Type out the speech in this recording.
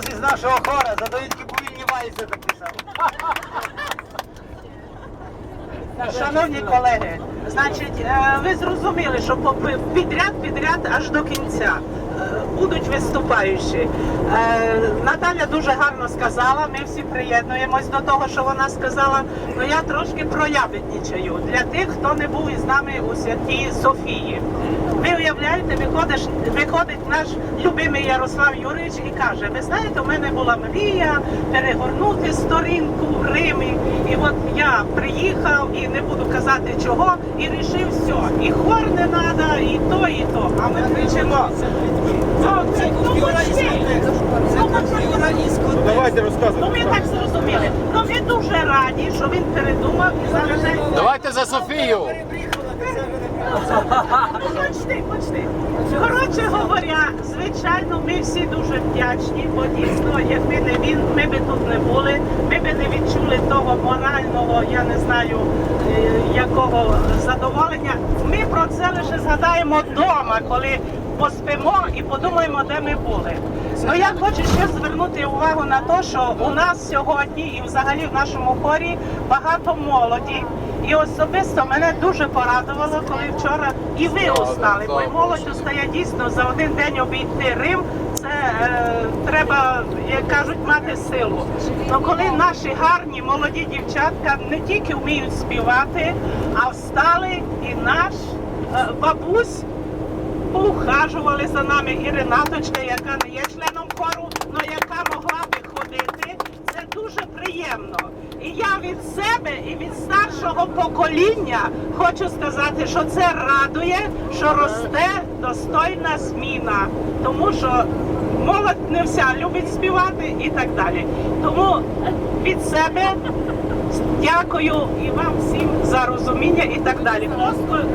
голос із нашого хора, за довідки повільні вальси записав. Шановні колеги, значить, е, ви зрозуміли, що підряд-підряд аж до кінця виступаючі. Е, Наталя дуже гарно сказала. Ми всі приєднуємось до того, що вона сказала. Ну я трошки проябеднічаю для тих, хто не був із нами у святій Софії. Ви уявляєте, виходиш, виходить наш любимий Ярослав Юрійович і каже: ви знаєте, у мене була мрія перегорнути сторінку в Римі. І от я приїхав і не буду казати чого, і рішив все. І хор не треба, і то, і то. А ми кричимо. «Ну, це- ну, давайте ми так зрозуміли. Ну ми дуже раді, що він передумав і зараз. Давайте за Софію. Почти, почти. Коротше говоря, звичайно, ми всі дуже вдячні, бо дійсно, якби не він, ми би тут не були, ми би не відчули того морального, я не знаю е, якого задоволення. Ми про це лише згадаємо вдома, коли поспимо і подумаємо, де ми були. Ну я хочу ще звернути увагу на те, що у нас сьогодні і взагалі в нашому хорі багато молоді. І особисто мене дуже порадувало, коли вчора і ви устали, бо молодь устає дійсно за один день обійти Рим. Це е, треба, як кажуть, мати силу. Ну коли наші гарні молоді дівчатка не тільки вміють співати, а встали і наш е, бабусь поухажували за нами і Ренаточка, яка не є членом хору, але яка могла би ходити. Це дуже приємно. І я від себе і від старшого покоління хочу сказати, що це радує, що росте достойна зміна, тому що молодь не вся любить співати і так далі. Тому від себе дякую і вам всім за розуміння і так далі. Просто.